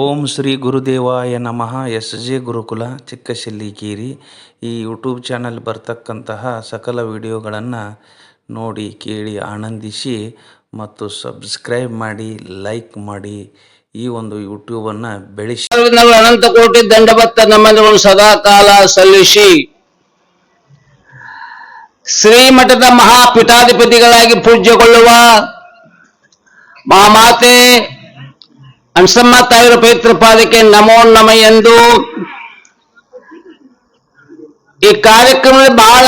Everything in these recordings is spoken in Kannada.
ಓಂ ಶ್ರೀ ಗುರುದೇವಾಯ ನಮಃ. ಎಸ್ ಜೆ ಗುರುಕುಲ ಚಿಕ್ಕಶಿಲ್ಲಿಕೇರಿ ಈ ಯೂಟ್ಯೂಬ್ ಚಾನಲ್ ಬರ್ತಕ್ಕಂತಹ ಸಕಲ ವಿಡಿಯೋಗಳನ್ನು ನೋಡಿ ಕೇಳಿ ಆನಂದಿಸಿ ಮತ್ತು ಸಬ್ಸ್ಕ್ರೈಬ್ ಮಾಡಿ, ಲೈಕ್ ಮಾಡಿ ಈ ಒಂದು ಯೂಟ್ಯೂಬನ್ನು ಬೆಳೆಸಿ. ಅನಂತ ಕೋಟಿ ದಂಡಭತ್ತ ನಮ್ಮನ್ನು ಸದಾ ಕಾಲ ಸಲ್ಲಿಸಿ. ಶ್ರೀಮಠದ ಮಹಾಪೀಠಾಧಿಪತಿಗಳಾಗಿ ಪೂಜ್ಯಗೊಳ್ಳುವ ಮಹಾಮಾತೆ ಅನ್ಸಮ್ಮ ತಾಯಿರ ಪವಿತ್ರ ಪಾದಕ್ಕೆ ನಮೋ ನಮ ಎಂದು. ಈ ಕಾರ್ಯಕ್ರಮದಲ್ಲಿ ಬಹಳ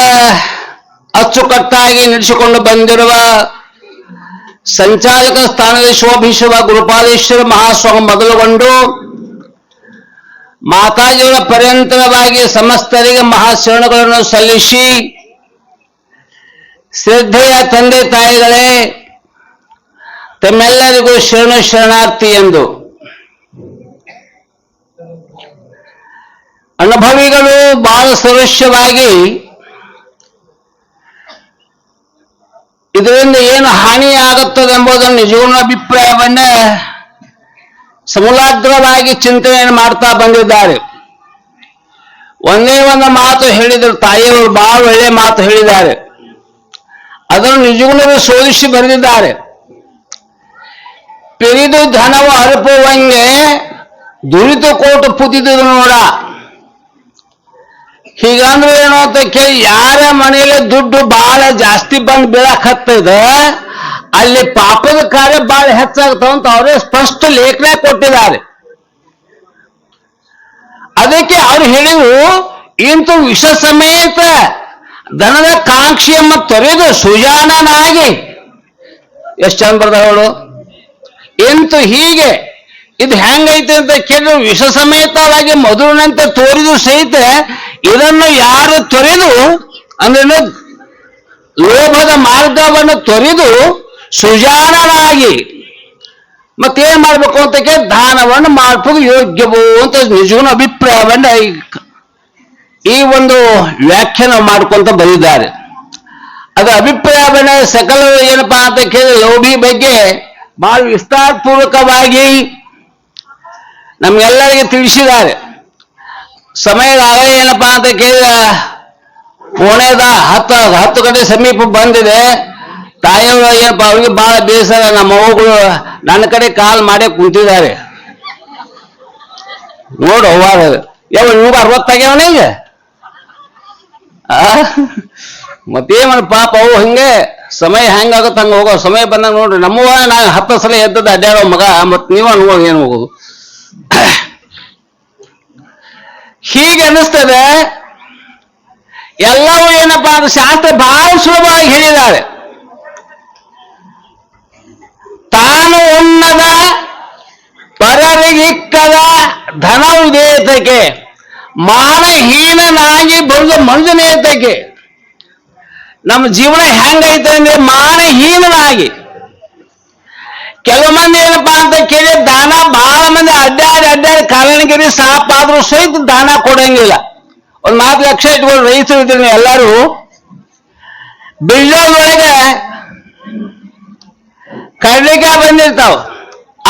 ಅಚ್ಚುಕಟ್ಟಾಗಿ ನಡೆಸಿಕೊಂಡು ಬಂದಿರುವ ಸಂಚಾಲಕ ಸ್ಥಾನದಲ್ಲಿ ಶೋಭಿಸುವ ಗುರುಪಾದೇಶ್ವರ ಮಹಾಸ್ವಾಮಿ ಮೊದಲುಗೊಂಡು ಮಾತಾಜಿಯವರ ಪರ್ಯಂತರವಾಗಿ ಸಮಸ್ತರಿಗೆ ಮಹಾಶರಣಗಳನ್ನು ಸಲ್ಲಿಸಿ ಶ್ರದ್ಧೆಯ ತಂದೆ ತಾಯಿಗಳೇ, ತಮ್ಮೆಲ್ಲರಿಗೂ ಶರಣ ಶರಣಾರ್ಥಿ ಎಂದು. ಅನುಭವಿಗಳು ಬಹಳ ಸದೃಶ್ಯವಾಗಿ ಇದರಿಂದ ಏನು ಹಾನಿಯಾಗುತ್ತದೆ ಎಂಬುದನ್ನು ನಿಜವನ್ನ ಅಭಿಪ್ರಾಯವನ್ನೇ ಸಮೂಲಾಗ್ರವಾಗಿ ಚಿಂತನೆಯನ್ನು ಮಾಡ್ತಾ ಬಂದಿದ್ದಾರೆ. ಒಂದೇ ಒಂದು ಮಾತು ಹೇಳಿದರು, ತಾಯಿಯವರು ಬಹಳ ಒಳ್ಳೆ ಮಾತು ಹೇಳಿದ್ದಾರೆ. ಅದನ್ನು ನಿಜಗುಣವೇ ಶೋಧಿಸಿ ಬರೆದಿದ್ದಾರೆ. ಪಿರಿದು ಧನವು ಹರಪುವಂಗೆ ದುರಿತ ಕೋಟು ಪುತಿದು ನೋಡ. ಹೀಗಂದ್ರೆ ಏನೋ ಅಂತ ಕೇಳಿ, ಯಾರ ಮನೆಯಲ್ಲಿ ದುಡ್ಡು ಬಹಳ ಜಾಸ್ತಿ ಬಂದು ಬೀಳಕ್ ಅಲ್ಲಿ ಪಾಪದ ಕಾರ್ಯ ಬಹಳ ಹೆಚ್ಚಾಗ್ತಾವ ಅಂತ ಅವರೇ ಸ್ಪಷ್ಟ ಲೇಖನ ಕೊಟ್ಟಿದ್ದಾರೆ. ಅದಕ್ಕೆ ಅವ್ರು ಹೇಳಿದ್ರು, ಇಂತು ವಿಷ ಸಮೇತ ದನದ ಕಾಂಕ್ಷಿಯಮ್ಮ ತೊರೆದು ಸುಜಾನನಾಗಿ. ಎಷ್ಟು ಚಂದ ಬರ್ದವಳು ಇಂತು ಹೀಗೆ, ಇದು ಹೆಂಗೈತೆ ಅಂತ ಕೇಳಿದ್ರು, ವಿಷ ಸಮೇತವಾಗಿ ಮಧುರನಂತೆ ತೋರಿದು ಸಹಿತ ಇದನ್ನು ಯಾರು ತೊರೆದು ಅಂದ್ರೆ ಲೋಭದ ಮಾರ್ಗವನ್ನು ತೊರೆದು ಸುಜಾನನಾಗಿ ಮತ್ತೇನ್ ಮಾಡ್ಬೇಕು ಅಂತ ದಾನವನ್ನು ಮಾಡ್ಬೋದು, ಯೋಗ್ಯವು ಅಂತ ನಿಜವೂ ಅಭಿಪ್ರಾಯವನ್ನ ಈ- ಈ ಒಂದು ವ್ಯಾಖ್ಯಾನ ಮಾಡ್ಕೊಂತ ಬಂದಿದ್ದಾರೆ ಅದು ಅಭಿಪ್ರಾಯವನ್ನ ಸಕಲ ಏನಪ್ಪಾ ಅಂತ ಕೇಳಿ ಲೋಭಿ ಬಗ್ಗೆ ಬಹಳ ವಿಸ್ತಾರಪೂರ್ವಕವಾಗಿ ನಮ್ಗೆಲ್ಲರಿಗೆ ತಿಳಿಸಿದ್ದಾರೆ. ಸಮಯದ ಆಗ ಏನಪ್ಪಾ ಅಂತ ಕೇಳಿದ, ಪುಣೆದ ಹತ್ತು ಹತ್ತು ಗಂಟೆ ಸಮೀಪ ಬಂದಿದೆ. ತಾಯಿಯವರು ಏನಪ್ಪ, ಅವ್ರಿಗೆ ಬಹಳ ಬೇಸರ. ನಮ್ಮ ಮಗುಗಳು ನನ್ನ ಕಡೆ ಕಾಲ್ ಮಾಡಿ ಕುಂತಿದ್ದಾರೆ. ನೋಡು ಅವ್ವಾರ ಯಾವ ಇವಾಗ ಅರವತ್ತಾಗ್ಯಾವನ ಈಗ? ಮತ್ತೇನ ಪಾಪ ಅವು ಹಂಗೆ, ಸಮಯ ಹೆಂಗಾಗತ್ತೆ ಹಂಗ ಹೋಗೋ. ಸಮಯ ಬಂದಾಗ ನೋಡ್ರಿ ನಮ್ಮವ ನಾ ಹತ್ತು ಸಲ ಎದ್ದದ ಅಡ್ಡಾಡೋ ಮಗ ಮತ್ ನೀವ ಅನ್ಬೋದು ಏನು ಹೋಗೋದು? ಹೀಗೆ ಅನ್ನಿಸ್ತದೆ, ಎಲ್ಲವೂ ಏನಪ್ಪಾ ಅಂದ್ರೆ ಶಾಸ್ತ್ರ ಬಹಳ ಸುಲಭವಾಗಿ ಹೇಳಿದ್ದಾರೆ. ತಾನು ಉಣ್ಣದ ಪರರಿಗಿಕ್ಕದ ಧನವಿದೇತಕ್ಕೆ, ಮಾನಹೀನನಾಗಿ ಬರೆದ ಮನುಜನೇತಕ್ಕೆ ನಮ್ಮ ಜೀವನ ಹೆಂಗೈತೆ ಅಂದ್ರೆ ಮಾನಹೀನನಾಗಿ. ಕೆಲವು ಮಂದಿ ಏನಪ್ಪಾ ಅಂತ ಕೇಳಿ ದಾನ ಬಹಳ ಮಂದಿ ಅಡ್ಡಾಡಿ ಅಡ್ಡಾಡಿ ಕಾರಣಗಿರಿ ಸಾಪಾದ್ರೂ ಸಹಿತ ದಾನ ಕೊಡಂಗಿಲ್ಲ. ಒಂದ್ ಮಾತು ಲಕ್ಷ ಇಟ್ಕೊಂಡು ರೈತರು ಇದ್ರಿ ಎಲ್ಲಾರು ಒಳಗೆ ಕಡ್ಲಿಕಾಯಿ ಬಂದಿರ್ತಾವ.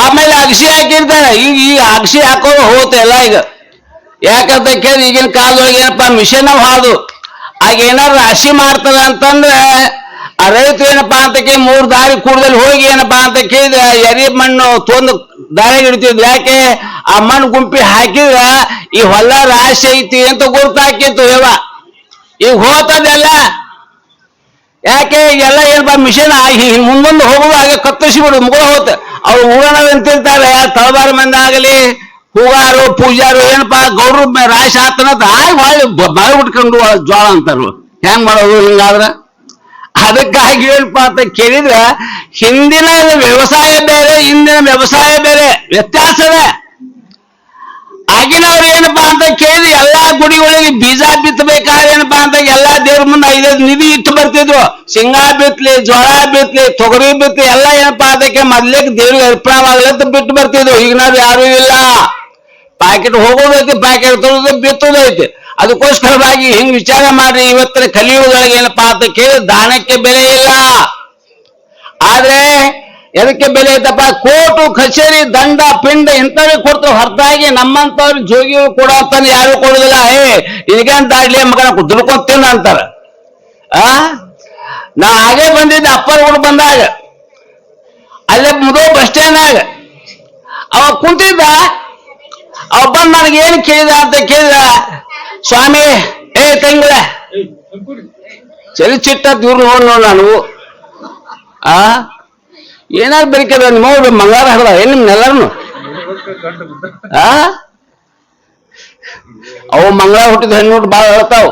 ಆಮೇಲೆ ಅಗಸಿ ಹಾಕಿರ್ತಾರೆ. ಈಗ ಈ ಅಗಸಿ ಹಾಕೋದು ಹೋಗುತ್ತೆ ಎಲ್ಲ ಈಗ. ಯಾಕಂತ ಕೇಳಿ ಈಗಿನ ಕಾಲದೊಳಗೆ ಏನಪ್ಪಾ, ಮಿಷನ್ ಹಾದು. ಆಗ ಏನಾರು ರಾಶಿ ಮಾಡ್ತದ ಅಂತಂದ್ರೆ ಆ ರೈತರು ಏನಪ್ಪಾ ಅಂತ ಕೇಳಿ ಮೂರು ದಾರಿ ಕೂಡದಲ್ಲಿ ಹೋಗಿ ಏನಪ್ಪಾ ಅಂತ ಎರಿ ಮಣ್ಣು ತೊಂದು ದಾರಿ ಇಡ್ತಿದ್ವಿ ಯಾಕೆ? ಆ ಮಣ್ಣು ಗುಂಪಿ ಹಾಕಿದ್ರ ಈ ಹೊಲ ರಾಶಿ ಐತಿ ಅಂತ ಗುರ್ತಾಕಿತ್ತು ಯವ. ಈಗ ಹೋತದೆಲ್ಲ? ಯಾಕೆ? ಎಲ್ಲ ಏನಪ್ಪ ಮಿಷನ್ ಆಗಿ ಮುಂದೊಂದು ಹೋಗುವಾಗ ಹಾಗೆ ಕತ್ತರಿಸಿ ಬಿಡು ಮುಗುಳ ಹೋತ. ಅವ್ರು ಅಂತ ಅಂತಿರ್ತಾರೆ ತಳಬಾರ ಮಂದಿ ಆಗಲಿ, ಹೂಗಾರು, ಪೂಜಾರು, ಏನಪ್ಪಾ ಗೌರವ ಮೆ- ರಾಶಿ ಹಾಕ್ತಾನಂತ ಆಗಿ ಹೊಳ್ಳಿ ಬಾಯಿ ಬಿಟ್ಕೊಂಡು ಜೋಳ ಅಂತಾರು ಹೆಂಗ್ ಮಾಡೋದು ಹಿಂಗಾದ್ರ? ಅದಕ್ಕಾಗಿ ಏನಪ್ಪ ಅಂತ ಕೇಳಿದ್ರೆ ಹಿಂದಿನ ವ್ಯವಸಾಯ ಬೇರೆ, ಇಂದಿನ ವ್ಯವಸಾಯ ಬೇರೆ, ವ್ಯತ್ಯಾಸವೇ. ಆಗಿನವ್ರು ಏನಪ್ಪಾ ಅಂತ ಕೇಳಿದ್ರೆ ಎಲ್ಲಾ ಗುಡಿಗಳಿಗೆ ಬೀಜ ಬಿತ್ತಬೇಕಾದ್ರೆ ಏನಪ್ಪಾ ಅಂತ ಎಲ್ಲಾ ದೇವ್ರ ಮುಂದೆ ಐದೈದು ನಿಧಿ ಇಟ್ಟು ಬರ್ತಿದ್ರು. ಶೇಂಗಾ ಬಿತ್ತಲಿ ಜ್ವರ ಬಿತ್ತಲಿ ತೊಗರಿ ಬಿತ್ತಲಿ ಎಲ್ಲ ಏನಪ್ಪಾ ಅದಕ್ಕೆ ಮೊದ್ಲಿಗೆ ದೇವ್ರಿಗೆ ಅರ್ಪಣವಾಗಲಂತ ಬಿಟ್ಟು ಬರ್ತಿದ್ರು. ಈಗ ನಾವು ಯಾರು ಇಲ್ಲ. ಪ್ಯಾಕೆಟ್ ಹೋಗೋದೈತಿ ಪ್ಯಾಕೆಟ್ ತೊಗೊಳೋದು ಬಿತ್ತೋದೈತಿ. ಅದಕ್ಕೋಸ್ಕರವಾಗಿ ಹಿಂಗ್ ವಿಚಾರ ಮಾಡ್ರಿ. ಇವತ್ತಿನ ಕಲಿಯುಗಗಳಿಗೆ ಏನಪ್ಪಾ ಅಂತ ಕೇಳಿ ದಾನಕ್ಕೆ ಬೆಲೆ ಇಲ್ಲ. ಆದ್ರೆ ಎದಕ್ಕೆ ಬೆಲೆ ಐತಪ್ಪ ಕೋಟು, ಕಚೇರಿ, ದಂಡ, ಪಿಂಡ ಇಂಥವೇ ಕೊಡ್ತಾವ ಹೊರತಾಗಿ ನಮ್ಮಂತವ್ರು ಜೋಗಿ ಕೂಡ ಅಂತ ಯಾರು ಕೊಡುದಿಲ್ಲ. ಏ ಅಂತ ದಾಡ್ಲಿ ಮಗನ ದುಡ್ಕೊಂತೀನ ಅಂತಾರ. ಆ? ನಾ ಹಾಗೆ ಬಂದಿದ್ದೆ, ಅಪ್ಪರ್ ಊರು ಬಂದಾಗ. ಅಲ್ಲೇ ಮುದೋ ಬಸ್ ಸ್ಟ್ಯಾಂಡ್ನಾಗ. ಅವ ಕುಂತಿದ್ದ. ಅವ ಬಂದ್ ನನಗೇನು ಕೇಳಿದ ಅಂತ ಕೇಳಿದ. ಸ್ವಾಮಿ, ಏ ತಂಗಿಳ. ಚಲಿಚಿಟ್ಟ ದೂರ ಇವ್ರು ನೋಡ್ ನೋಡ ನಾನು. ಆ? ಏನಾರು ಬೇಕದ ನಿಮ್ಮ ಮಂಗಳಾರ ಹಡ್ದ ಏನ್ ನಿಮ್ನೆಲ್ಲಾರು ಆ? ಅವು ಮಂಗಳ ಹುಟ್ಟಿದ ಹೆಣ್ಣು ನೋಡಿ ಭಾಳ ಹೇಳ್ತಾವ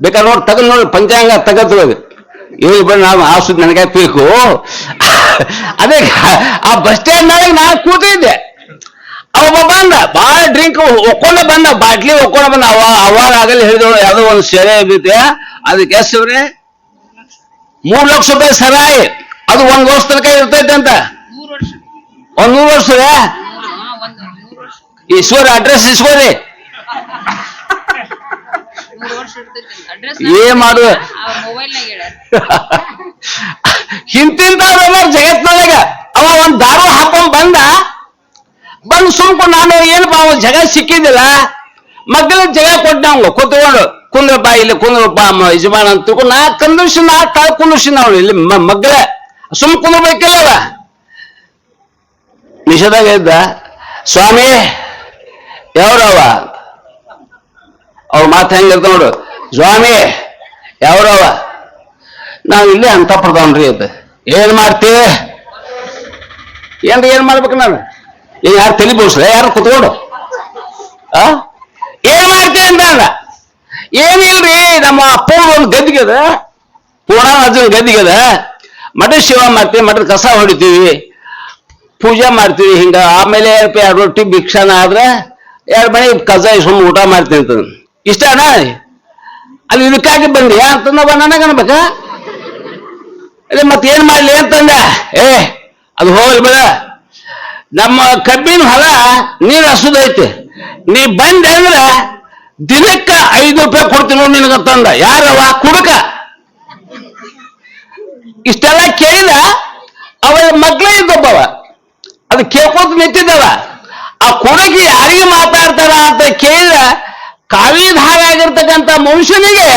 ಬೇಕಾದ್ರೆ ನೋಡಿ ತಗದ್ ನೋಡಿ ಪಂಚಾಂಗ ತಗದ್ ಇವ್ ಬೇಡ ನಾವು ನನಗೆ ಬೇಕು. ಅದೇ ಆ ಬಸ್ ಸ್ಟ್ಯಾಂಡ್ ಮೇಲೆ ನಾನು ಕೂತಿದ್ದೆ. ಅವ ಬಂದ, ಬಾಳ ಡ್ರಿಂಕ್ ಒಕ್ಕೊಂಡ ಬಂದ, ಬಾಟ್ಲಿ ಒಕ್ಕೊಂಡ ಬಂದ. ಅವ ಅವಾಗ ಆಗಲಿ ಹೇಳಿದವಳು, ಯಾವುದೋ ಒಂದು ಸೆರೆ ಬೀತೆ ಅದಕ್ಕೆ ಎಷ್ಟು ಅವ್ರೆ, ಮೂರ್ ಲಕ್ಷ ರೂಪಾಯಿ ಸರಾಯಿ. ಅದು ಒಂದ್ ವರ್ಷ ತನಕ ಇರ್ತೈತೆ ಅಂತ. ಒಂದ್ ನೂರು ವರ್ಷ ಈಶ್ವರ ಅಡ್ರೆಸ್ ಇಸ್ಕೋರಿ. ಏನ್ ಮಾಡು. ಮೊಬೈಲ್ನಾಗ ಹೇಳ್ಯಾರ ಹಿಂತಿಂತ ಜಗತ್ನೊಳಗ ಅವ ಒಂದ್ ದಾರು ಹಾಕೊಂಡ್ ಬಂದ. ಬಂದು ಸುಮ್ಕು ನಾನು ಏನಪ್ಪ ಅವ ಜಗ ಸಿಕ್ಕಿದ್ದಿಲ್ಲ? ಮಗ್ಗಲ ಜಗ ಕೊಟ್ಟ ಅವ್ನು, ಕೂತ್ಕೊಂಡು, ಕುಂದ್ರಪ್ಪ, ಇಲ್ಲಿ ಕುಂದ್ರಪ್ಪ ಯಜಮಾನ ಅಂತ ತಿಳ್ಕೊಂಡು, ನಾ ಕಂದರ್ಸಿ ನಾ ಕಾಳ್ ಕುಂದರ್ಸಿ ನಾವು ಇಲ್ಲಿ ಮಗ್ಗಲ ಸುಮ್ ಕುಂದ್ರಬೇಕಿಲ್ಲ ನಿಷೇಧಾಗ ಇದ್ದ? ಸ್ವಾಮಿ, ಯಾವ್ರವ? ಅವ್ರ ಮಾತು ಹೆಂಗಿರ್ತ ನೋಡು. ಸ್ವಾಮಿ, ಯಾವ್ರವ? ನಾವು ಇಲ್ಲೇ ಅಂತ ಪ್ರಧಾನ್ರಿ ಅದ. ಏನ್ ಮಾಡ್ತಿ? ಏನ್ರಿ, ಏನ್ ಮಾಡ್ಬೇಕು ನಾನು? ಏನ್ ಯಾರು ತಲೆ ಬೋಸ್ರೆ? ಯಾರು ಕುತ್ಕೊಂಡು? ಆ? ಏನ್ ಮಾಡ್ತಿ ಅಂತ ಅಂದ? ಏನಿಲ್ರಿ ನಮ್ಮ ಅಪ್ಪ ಒಂದು ಗದ್ದಿಗದ ಗದ್ದಿಗೆ ಗದ್ದಿಗದ ಮಠ ಶಿವ ಮಾಡ್ತೀವಿ, ಮಠದ ಕಸ ಹೊಡಿತೀವಿ. ಪೂಜೆ ಮಾಡ್ತೀವಿ ಹಿಂಗ. ಆಮೇಲೆ ಎರಡು ರೊಟ್ಟಿ ಭಿಕ್ಷಾನ ಆದ್ರೆ ಎರಡು ಮನೆ ಕಸ ಇಸ್ಕೊಂಡು ಊಟ ಮಾಡ್ತೀನಿ ಅಂತ. ಇಷ್ಟನಾ ಅಲ್ಲಿ ಇದಕ್ಕಾಗಿ ಬಂದಿ? ಅಂತಂದವ ನನಗೆ ಅನ್ಬೇಕ? ಅದೇ ಮತ್ತೆ ಏನ್ ಮಾಡ್ಲಿ ಅಂತಂದ ಏ, ಅದು ಹೋಗಲ್ ಬೇಡ. ನಮ್ಮ ಕಬ್ಬಿನ ಹೊಲ ನೀರು ಹಸುದೈತಿ ನೀ ಬಂದೆ ಅಂದ್ರೆ ದಿನಕ್ಕ ಐದು ರೂಪಾಯಿ ಕೊಡ್ತೀನಿ ನಿನಗೆ ತಂದ. ಯಾರವ ಕುಡುಕ. ಇಷ್ಟೆಲ್ಲ ಕೇಳಿದ ಅವಳ ಮಗ್ಳೇ ಇದ್ದೊಬ್ಬವ. ಅದು ಕೇಳ್ಕೊತ ನಿಂತಿದ್ದವ. ಆ ಕುಡುಕಿ ಯಾರಿಗೆ ಮಾತಾಡ್ತಾರ ಅಂತ ಕೇಳಿದ ಕಾವಿಧಾರ ಆಗಿರ್ತಕ್ಕಂತ ಮನುಷ್ಯನಿಗೆ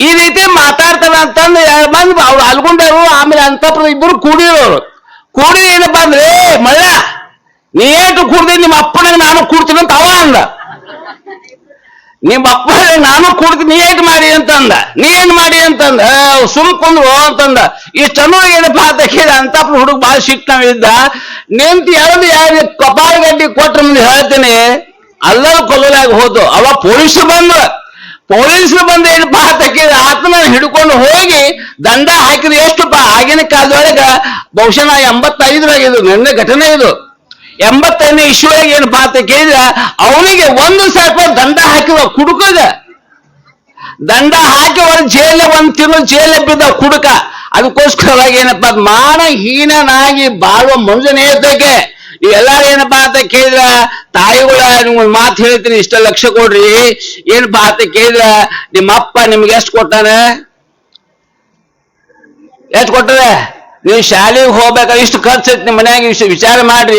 ಈ ರೀತಿ ಮಾತಾಡ್ತಾರ ಅಂತಂದು ಯಾರ್ ಬಂದು ಅವ್ರು ಅಲ್ಗೊಂಡರು ಆಮೇಲೆ ಅಂತಪ್ಪ ಇಬ್ಬರು ಕೂಡಿರೋರು. ಕೂಡಿ ಏನಪ್ಪ ಅಂದ್ರೆ "ಏ, ಮಳ್ಳ ನೀ ಏಟು ಕುಡ್ದಿ ನಿಮ್ಮ ಅಪ್ಪನಾಗ ನಾನು ಕೂಡ್ತೀನಿ ಅಂತ ಅವ ಅಂದ. ನಿಮ್ಮ ಅಪ್ಪ ನಾನು ಕೂಡ್ತೀನಿ ನೀ ಏಟ್ ಮಾಡಿ ಅಂತಂದ. ನೀ ಏನ್ ಮಾಡಿ ಅಂತಂದ. "ಏ, ಸುಮ್ ಕುಂದ್ರು ಅಂತಂದ. ಈ ಏನಪ್ಪ ಅಂತ ಕೇಳಿ ಅಂತ ಹುಡುಗ ಭಾಳ ಸಿಟ್ಟವಿದ್ದ ನಿಂತು ಎರಡು ಯಾರು ಕಪಾಳ ಗಡ್ಡಿ ಕೊಟ್ರ ಮುಂದೆ ಹೇಳ್ತೀನಿ. ಅಲ್ಲರೂ ಕೊಲ್ಲಲಾಗಿ ಹೋದು. ಅವ ಪೊಲೀಸ್ ಬಂದ್ರ ಪೊಲೀಸರು ಬಂದು ಏನಪ್ಪ ಅಂತ ಕೇಳಿ ಆತನ ಹಿಡ್ಕೊಂಡು ಹೋಗಿ ದಂಡ ಹಾಕಿದ್ರೆ ಎಷ್ಟು ಆಗಿನ ಕಾಲದೊಳಗ ಬಹುಶಃ ನಾ ಇದು ನಿನ್ನೆ ಘಟನೆ ಇದು. ಎಂಬತ್ತೈದನೇ ಇಶ್ವರಿಗೆ ಏನು ಅಂತ ಕೇಳಿದ ಅವನಿಗೆ ಒಂದು ಸ್ವಲ್ಪ ದಂಡ ಹಾಕಿವ ಕುಡುಕದ ದಂಡ ಹಾಕಿ ಒಂದು ಜೈಲ ಒಂದು ತಿಂಗಳು ಜೈಲ ಬಿದ್ದ ಕುಡುಕ. ಅದಕ್ಕೋಸ್ಕರವಾಗಿ ಏನಪ್ಪಾ ಮಾನ ಹೀನನಾಗಿ ಬಾಳುವ ಮನುಷ್ಯನೇ ಇದ್ದಕ್ಕೆ. ಎಲ್ಲಾರು ಏನಪ್ಪಾ ಅಂತ ಕೇಳಿದ್ರ, ತಾಯಿಗಳ ನಿಮ್ಗೆ ಮಾತು ಹೇಳ್ತೀನಿ, ಇಷ್ಟ ಲಕ್ಷ ಕೊಡ್ರಿ. ಏನಪ್ಪಾ ಅಂತ ಕೇಳಿದ್ರ ನಿಮ್ಮ ಅಪ್ಪ ನಿಮ್ಗೆ ಎಷ್ಟು ಕೊಟ್ಟಾನೆ? ಎಷ್ಟು ಕೊಟ್ಟರೆ? ನೀವು ಶಾಲೆಗೆ ಹೋಗ್ಬೇಕಾದ್ರೆ ಇಷ್ಟು ಖರ್ಚು ಐತಿ ನಿಮ್ಮ ಮನ್ಯಾಗ, ಇಷ್ಟು ವಿಚಾರ ಮಾಡ್ರಿ.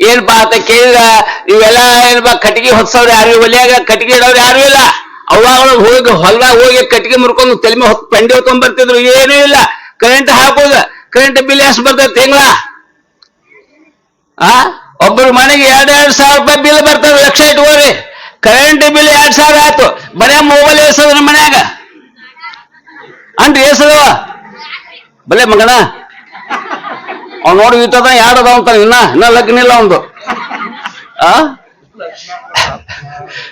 ಏನ್ಪಾ ಅಂತ ಕೇಳಿದ್ರ, ಇವೆಲ್ಲ ಏನಪ್ಪ ಕಟ್ಟಿಗೆ ಹೊತ್ಸವ್ರು ಯಾರು ಒಲೆಯಾಗ ಕಟ್ಟಿಗೆ ಇಡೋರು ಯಾರು ಇಲ್ಲ. ಅವಾಗ ಹೋಗಿ, ಹೊಲ್ದಾಗ ಹೋಗಿ ಕಟ್ಟಿಗೆ ಮುರ್ಕೊಂಡು ತಲೆ ಮೇಲೆ ಹೊತ್ತು ಪಂಡಿ ಹೊತ್ಕೊಂಡ್ ಬರ್ತಿದ್ರು. ಏನೂ ಇಲ್ಲ. ಕರೆಂಟ್ ಹಾಕೋದು ಕರೆಂಟ್ ಬಿಲ್ ಎಷ್ಟು ಬರ್ತದೆ ತಿಂಗಳ? ಆ? ಒಬ್ಬರು ಮನೆಗೆ ಎರಡ್ ಎರಡ್ ಸಾವಿರ ರೂಪಾಯಿ ಬಿಲ್ ಬರ್ತದೆ, ಲಕ್ಷ ಇಟ್ಕೋರಿ. ಕರೆಂಟ್ ಬಿಲ್ ಎರಡ್ ಸಾವಿರ ಆಯ್ತು. ಬರೇ ಮೊಬೈಲ್ ಏಸದ್ರ ಮನ್ಯಾಗ. ಅಂದ್ರೆ ಏಸದವ ಬಲೆ ಮಗನ ಅವ್ನು ನೋಡಿ ಇಟ್ಟದ ಯಾಡದ ಅಂತ ಇನ್ನ? ಇನ್ನ ಲಗ್ನ ಇಲ್ಲ ಒಂದು ಆ?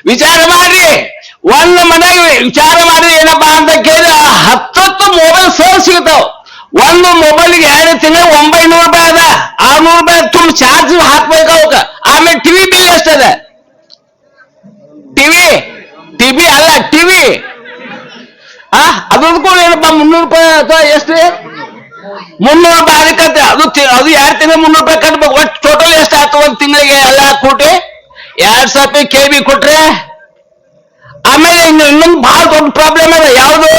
ವಿಚಾರ ಮಾಡ್ರಿ. ಒಂದ್ ಮನೆಗೆ ವಿಚಾರ ಮಾಡಿ ಏನಪ್ಪಾ ಅಂತ ಕೇಳಿದ್ರೆ ಹತ್ತತ್ತು ಮೊಬೈಲ್ ಫೋನ್ ಸಿಗ್ತಾವ. ಒಂದು ಮೊಬೈಲ್ಗೆ ಎರಡು ತಿಂಗಳು ಒಂಬೈನೂರು ರೂಪಾಯಿ ಅದ. ಆರ್ನೂರು ರೂಪಾಯಿ ತುಂಬ ಚಾರ್ಜ್ ಹಾಕ್ಬೇಕು ಅವಕ್ಕ ಆಮೇಲೆ ಟಿವಿ ಬಿಲ್ ಎಷ್ಟದ ಟಿವಿ ಟಿವಿ ಅಲ್ಲ ಟಿವಿ ಆ? ಅದಕ್ಕೂ ಏನಪ್ಪಾ, ಮುನ್ನೂರು ರೂಪಾಯಿ ಅಥವಾ ಎಷ್ಟು ಮುನ್ನೂರು ರೂಪಾಯಿ ಅದಕ್ಕಂತೆ ಅದು ಅದು ಎರಡು ತಿಂಗಳು ಮುನ್ನೂರು ರೂಪಾಯಿ ಕಟ್ಬೇಕು. ಒಟ್ಟು ಟೋಟಲ್ ಎಷ್ಟು ಆಯ್ತು ಒಂದು ತಿಂಗಳಿಗೆ ಎಲ್ಲ ಕೊಟ್ಟು ಎರಡ್ ಸಾವಿರ ರೂಪಾಯಿ ಕೆ ಬಿ ಕೊಟ್ರೆ? ಆಮೇಲೆ ಇನ್ನು ಇನ್ನೊಂದು ಬಹಳ ದೊಡ್ಡ ಪ್ರಾಬ್ಲಮ್ ಅದ. ಯಾವುದು?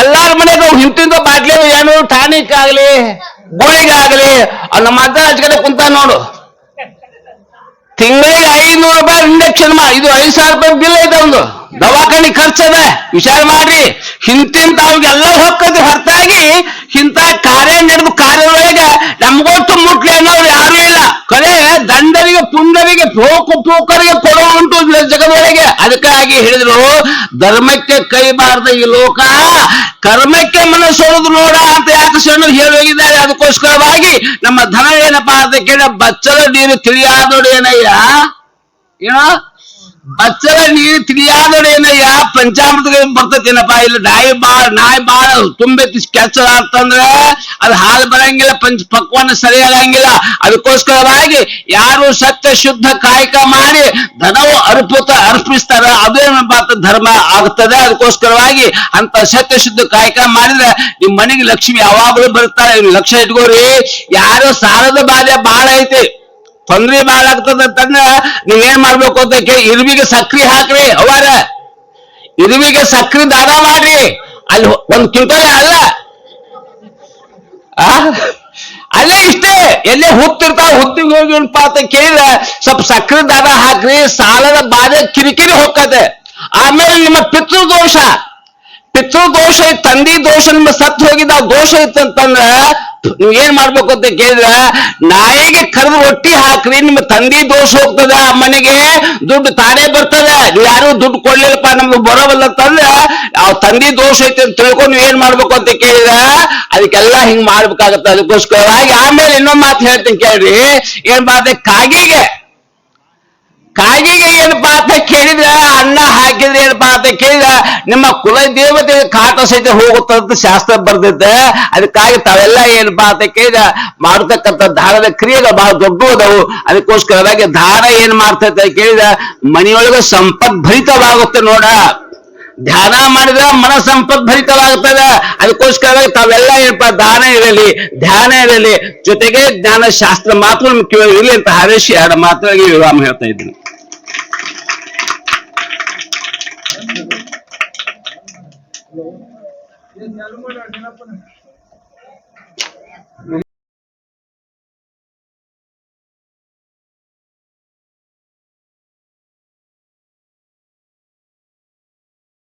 ಎಲ್ಲಾರ ಮನೆಗೆ ಹಿಂತಿಂದ ಬಾಟ್ಲಿ ಏನು ಟಾನಿಕ್ ಆಗ್ಲಿ ಗುಳಿಗೆ ಆಗ್ಲಿ ಅವ್ನ ನಮ್ಮ ಅಜ್ಜ ಹಚ್ಕಡೆ ಕುಂತ ನೋಡು. ತಿಂಗಳಿಗೆ ಐನೂರು ರೂಪಾಯಿ ಇಂಡಕ್ಷನ್ ಮಾ ಇದು ಐದು ಸಾವಿರ ರೂಪಾಯಿ ಬಿಲ್ ಐತೆ ಅವನು ದವಾಖಾನಿ ಖರ್ಚದ. ವಿಚಾರ ಮಾಡ್ರಿ. ಹಿಂತಿಂತ ಅವ್ರಿಗೆಲ್ಲ ಹೊಕ್ಕದ ಹೊರತಾಗಿ ಇಂಥ ಕಾರ್ಯ ನಡೆದು ಕಾರ್ಯದೊಳಗೆ ನಮಗೊತ್ತು ಮುಟ್ಲಿ ಅನ್ನೋರು ಯಾರು ಇಲ್ಲ. ಪುಂಡರಿಗೆ ಪೂಕರಿಗೆ ಪೋಕರಿಗೆ ಕೊಡೋ ಉಂಟು ಜಗದೊಳಗೆ. ಅದಕ್ಕಾಗಿ ಹೇಳಿದ್ರು, ಧರ್ಮಕ್ಕೆ ಕೈ ಬಾರದ ಈ ಲೋಕ, ಕರ್ಮಕ್ಕೆ ಮನಸ್ಸೋದು ನೋಡ ಅಂತ ಯಾಕೆ ಶರಣರು ಹೇಳೋಗಿದ್ದಾರೆ ಅದಕ್ಕೋಸ್ಕರವಾಗಿ ನಮ್ಮ ಧನ ಏನಪ್ಪ ಅಂತ ಕೇಳ ಬಚ್ಚಲ ನೀರು ತಿಳಿಯಾದೋಡು ಏನಯ್ಯ? ಏನೋ? ಬಚ್ಚಲ ನೀರು ತಿಳಿಯಾದೋಡೇನಯ್ಯ ಪಂಚಾಮೃತ ಬರ್ತೈತೇನಪ್ಪ. ಇಲ್ಲ ನಾಯಿ ಬಾಳ ನಾಯಿ ಬಾಳ ತುಂಬೆತ್ತಿ ಕೆಲಸ ಅಂತಂದ್ರೆ ಅದು ಹಾಲು ಬರಂಗಿಲ್ಲ, ಪಂಚ ಪಕ್ವಾನ ಸರಿಯಾಗಂಗಿಲ್ಲ ಅದಕ್ಕೋಸ್ಕರವಾಗಿ ಯಾರು ಸತ್ಯ, ಶುದ್ಧ ಕಾಯಕ ಮಾಡಿ ಧನವು ಅರ್ಪಿತ ಅರ್ಪಿಸ್ತಾರ ಅಂತ ಧರ್ಮ ಆಗುತ್ತದೆ ಅದಕ್ಕೋಸ್ಕರವಾಗಿ ಅಂತ ಸತ್ಯ, ಶುದ್ಧ ಕಾಯಕ ಮಾಡಿದ್ರೆ ನಿಮ್ ಮನೆಗೆ ಲಕ್ಷ್ಮಿ ಯಾವಾಗಲೂ ಬರ್ತಾರೆ ಲಕ್ಷ ಇಟ್ಕೋರಿ. ಯಾರು ಸಾಲದ ಬಾಧೆ ಬಾಳ ಐತಿ. ತೊಂದ್ರೆ ಬಾಳ ಆಗ್ತದ ಅಂತಂದ್ರ ನೀವೇನ್ ಮಾಡ್ಬೇಕು ಅಂತ ಕೇಳಿ ಇರುವಿಗೆ ಸಕ್ರಿ ಹಾಕ್ರಿ ಅವಾರ ಇರುವಿಗೆ ಸಕ್ರಿ ದಾನ ಮಾಡ್ರಿ. ಅಲ್ಲಿ ಒಂದ್ ಕ್ವಿಂಟಲ್ ಅಲ್ಲ. ಆ? ಅಲ್ಲೇ ಇಷ್ಟೇ. ಎಲ್ಲೇ ಹುತ್ತಿರ್ತಾವ ಹುತ್ತಿಗೆ ಹೋಗಿ ಏನಪ್ಪಾ ಅಂತ ಕೇಳಿದ್ರೆ ಸ್ವಲ್ಪ ಸಕ್ರೆ ದಾನ ಹಾಕ್ರಿ, ಸಾಲದ ಬಾಧೆ ಕಿರಿಕಿರಿ ಹೋಗ್ತದೆ ಆಮೇಲೆ ನಿಮ್ಮ ಪಿತೃ ದೋಷ ಪಿತೃ ದೋಷ ತಂದಿ ದೋಷ ನಿಮ್ಮ ಸತ್ ಹೋಗಿದ್ದ ದೋಷ ಇತ್ತಂತಂದ್ರ ನೀವ್ ಏನ್ ಮಾಡ್ಬೇಕು ಅಂತ ಕೇಳಿದ್ರ, ನಾಯಿಗೆ ಕರೆದು ರೊಟ್ಟಿ ಹಾಕ್ರಿ, ನಿಮ್ಮ ತಂದಿ ದೋಷ ಹೋಗ್ತದ ಮನೆಗೆ ದುಡ್ಡು ತಾನೇ ಬರ್ತದ. ನೀವ್ ಯಾರು ದುಡ್ಡು ಕೊಡ್ಲಿಲ್ಲಪ್ಪ, ನಮ್ಗೆ ಬರೋವಲ್ಲ ಅಂತಂದ್ರ ಆ ತಂದಿ ದೋಷ ಐತಿ ಅಂತ ತಿಳ್ಕೊಂಡು ನೀವ್ ಏನ್ ಮಾಡ್ಬೇಕು ಅಂತ ಕೇಳಿದ್ರ, ಅದಕ್ಕೆಲ್ಲ ಹಿಂಗ್ ಮಾಡ್ಬೇಕಾಗತ್ತ. ಅದಕ್ಕೋಸ್ಕರ ಆಮೇಲೆ ಇನ್ನೊಂದ್ ಮಾತು ಹೇಳ್ತೀನಿ ಕೇಳ್ರಿ. ಏನ್ ಮಾಡ್ದೆ, ಕಾಗಿಗೆ. ಕಾಗಿಗೆ ಏನಪ್ಪಾ ಅಂತ ಕೇಳಿದ್ರೆ ಅಂತ ನಿಮ್ಮ ಕುಲ ದೇವತೆ ಕಾಟ ಸಹಿತ ಹೋಗುತ್ತಂತ ಶಾಸ್ತ್ರ ಬರ್ದೈತೆ ಅದಕ್ಕಾಗಿ ತಾವೆಲ್ಲ ಏನಪ್ಪಾ ಅಂತ ಕೇಳಿದ ಮಾಡತಕ್ಕಂಥ ದಾನದ ಕ್ರಿಯೆಗಳು ಬಹಳ ದೊಡ್ಡ ಅದಾವು. ಅದಕ್ಕೋಸ್ಕರವಾಗಿ ದಾನ ಏನ್ ಮಾಡ್ತೈತೆ ಕೇಳಿದ, ಮನೆಯೊಳಗ ಮನೆಯೊಳಗೆ ಸಂಪತ್ ಭರಿತವಾಗುತ್ತೆ ನೋಡ. ಧ್ಯಾನ ಮಾಡಿದ್ರೆ ಮನ ಸಂಪತ್ ಭರಿತವಾಗುತ್ತದೆ ಅದಕ್ಕೋಸ್ಕರವಾಗಿ ತಾವೆಲ್ಲ ಏನಪ್ಪ, ದಾನ ಇರಲಿ, ಧ್ಯಾನ ಇರಲಿ. ಜೊತೆಗೆ ಜ್ಞಾನ ಶಾಸ್ತ್ರ ಮಾತ್ರ ಮುಖ್ಯವಾಗಿ ಇರಲಿ ಅಂತ ಹರೇಶಿ ಎರಡು ಮಾತ್ರ ವಿರಾಮ ಹೇಳ್ತಾ ಇದ್ದೀನಿ. ये चालू में रखना पड़ेगा